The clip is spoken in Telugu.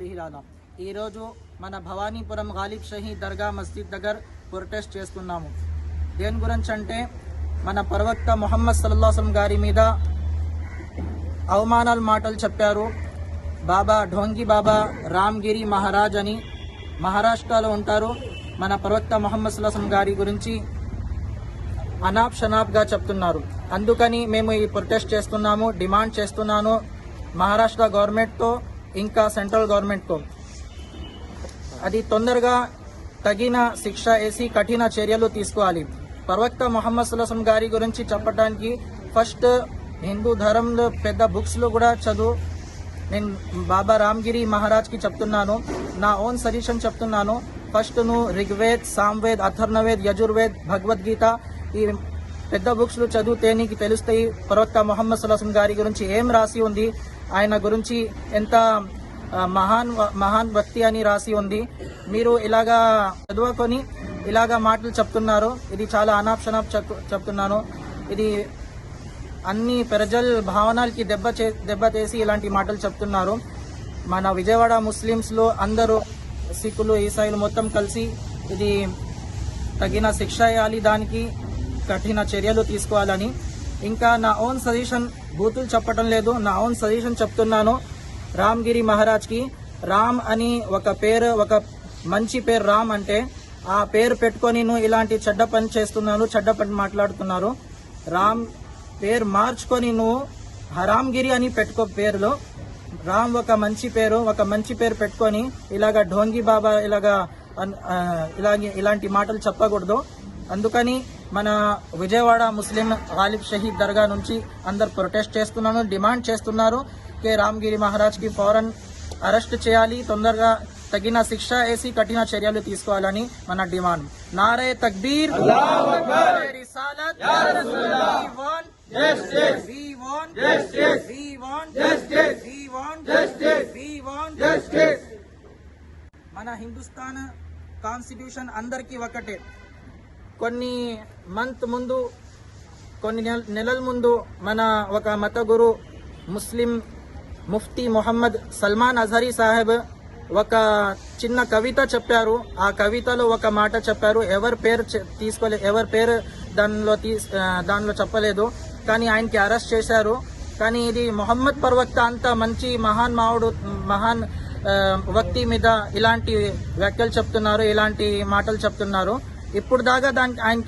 ఈరోజు మన భవానీపురం గాలిబ్ షహీ దర్గా మస్జిద్ దగ్గర ప్రొటెస్ట్ చేస్తున్నాము. దేని గురించి అంటే మన ప్రవక్త మొహమ్మద్ సల్లాహం గారి మీద అవమానాల మాటలు చెప్పారు. బాబా ఢోంగి బాబా రామ్గిరి మహారాజ్ అని మహారాష్ట్రలో ఉంటారు. మన ప్రవక్త మొహమ్మద్ సుల్లాసం గారి గురించి అనాప్ షనాప్గా చెప్తున్నారు. అందుకని మేము ఈ ప్రొటెస్ట్ చేస్తున్నాము డిమాండ్ చేస్తున్నాను. మహారాష్ట్ర గవర్నమెంట్తో ఇంకా సెంట్రల్ గవర్నమెంట్తో. అది తొందరగా తగిన శిక్ష వేసి కఠిన చర్యలు తీసుకోవాలి. ప్రవక్త మొహమ్మద్ సులసం గారి గురించి చెప్పడానికి ఫస్ట్ హిందూ ధర్మంలో పెద్ద బుక్స్లో కూడా చదువు. నేను బాబా రామ్గిరి మహారాజ్కి చెప్తున్నాను. నా ఓన్ సజెషన్ చెప్తున్నాను. ఫస్ట్ నువ్వు ఋగ్వేద్ సామ్వేద్ అథర్ణవేద్ యజుర్వేద్ భగవద్గీత ఈ పెద్ద బుక్స్లు చదివితే నీకు తెలుస్తాయి. ప్రవక్త మొహమ్మద్ సులసం గారి గురించి ఏం రాసి ఉంది? ఆయన గురించి ఎంత మహాన్ మహాన్ వ్యక్తి అని రాసి ఉంది. మీరు ఇలాగా చదువుకొని ఇలాగా మాటలు చెప్తున్నారు. ఇది చాలా అనాప్షనాప్ చెప్తున్నాను. ఇది అన్ని ప్రజల భావనలకి దెబ్బ చే దెబ్బతీసి ఇలాంటి మాటలు చెప్తున్నారు. మన విజయవాడ ముస్లిమ్స్లో అందరూ సిక్కులు ఈసాయిలు మొత్తం కలిసి ఇది తగిన శిక్ష వేయాలి దానికి కఠిన చర్యలు తీసుకోవాలని ఇంకా నా ఓన్ సజెషన్ బూతులు చెప్పటం లేదు. నా ఓన్ సజెషన్ చెప్తున్నాను. రామ్గిరి మహారాజ్కి. రామ్ అని ఒక పేరు ఒక మంచి పేరు రామ్ అంటే ఆ పేరు పెట్టుకొని నువ్వు ఇలాంటి చెడ్డ పని చేస్తున్నాను చెడ్డ పని మాట్లాడుతున్నారు. రామ్ పేరు మార్చుకొని నువ్వు హరామ్గిరి అని పెట్టుకో పేరులో. రామ్ ఒక మంచి పేరు ఒక మంచి పేరు పెట్టుకొని ఇలాగా ఢోంగి బాబా ఇలాగా ఇలాగే ఇలాంటి మాటలు చెప్పకూడదు. అందుకని మన విజయవాడ ముస్లిం గాలిబ్ షహీద్ దర్గా నుంచి అందరు ప్రొటెస్ట్ చేస్తున్నాను డిమాండ్ చేస్తున్నారు కే రామ్గిరి మహారాజ్కి ఫౌరన్ అరెస్ట్ చేయాలి తొందరగా తగిన శిక్ష వేసి కఠిన చర్యలు తీసుకోవాలని మన డిమాండ్. నారే తక్బీర్ మన హిందుస్థాన్ కాన్స్టిట్యూషన్ అందరికీ ఒకటే. కొన్ని మంత్ ముందు కొన్ని నెల- నెలల ముందు మన ఒక మత గురు ముస్లిం ముఫ్తీ మొహమ్మద్ సల్మాన్ అజహరీ సాహెబ్ ఒక చిన్న కవిత చెప్పారు. ఆ కవితలో ఒక మాట చెప్పారు. ఎవరి పేరు తీసుకోలే ఎవరి పేరు దానిలో తీస్ దానిలో చెప్పలేదు. కానీ ఆయనకి అరెస్ట్ చేశారు. కానీ ఇది మొహమ్మద్ ప్రవక్త అంత మంచి మహాన్ మావుడు మహాన్ వ్యక్తి మీద ఇలాంటి వ్యాఖ్యలు చెప్తున్నారు ఇలాంటి మాటలు చెప్తున్నారు. ఇప్పుడు దాకా దానికి ఆయనకి